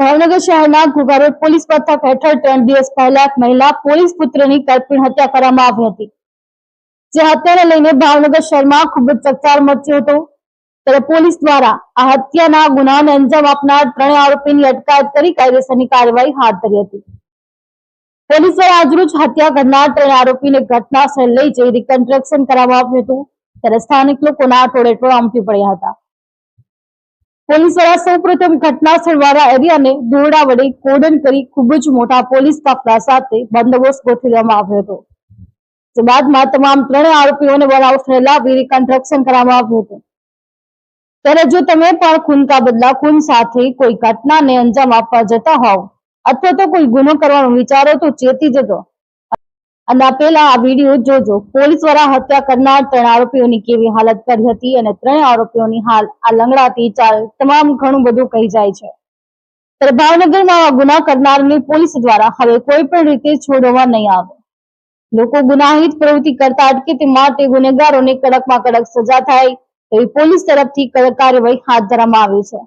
ભાવનગર શહેરના ઘોઘા પોલીસ મથક હેઠળ ત્રણ દિવસ પહેલા મહિલા પોલીસ પુત્રની કરપીણ હત્યા કરવામાં આવી હતી. જે હત્યાને લઈને ભાવનગર શહેરમાં ખૂબ જ ચકચાર મચ્યો હતો. ત્યારે પોલીસ દ્વારા આ હત્યાના ગુનાને અંજામ આપનાર ત્રણેય આરોપીની અટકાયત કરી કાયદેસરની કાર્યવાહી હાથ ધરી હતી. પોલીસ દ્વારા આજરોજ હત્યા કરનાર ત્રણે આરોપીને ઘટના સ્થળે લઈ જઈ રિકન્સ્ટ્રક્શન કરવામાં આવ્યું હતું. ત્યારે સ્થાનિક લોકોના ટોળે આમટી પડ્યા હતા. પોલીસ દ્વારા સૌપ્રથમ ઘટના સ્થળવાળા એરિયાને દોરડા વડે કોડન કરી ખૂબ જ મોટા પોલીસ કાફલા સાથે બંદોબસ્ત ગોઠવવામાં આવ્યો હતો. જે બાદમાં તમામ ત્રણેય આરોપીઓને સ્થળે લાવી રિકન્સ્ટ્રક્શન કરવામાં આવ્યું હતું. ત્યારે જો તમે પણ ખૂનકા બદલા ખૂન સાથે કોઈ ઘટનાને અંજામ આપવા જતા હોવ અથવા તો કોઈ ગુનો કરવાનો વિચારો તો ચેતી જજો. અને પેલા આ વીડિયો જોજો. પોલીસ દ્વારા હત્યા કરનાર ત્રણ આરોપીઓની કેવી હાલત કરી હતી અને ત્રણેય આરોપીઓની હાલ આ લંગડાતી ચાલ તમામ ઘણું બધું કહી જાય છે. ત્યારે ભાવનગરમાં ગુના કરનારને પોલીસ દ્વારા હવે કોઈ પણ રીતે છોડવા નહીં આવે. લોકો ગુનાહિત પ્રવૃત્તિ કરતા અટકે તે માટે ગુનેગારોને કડકમાં કડક સજા થાય તેવી પોલીસ તરફથી કડક કાર્યવાહી હાથ ધરવામાં આવી છે.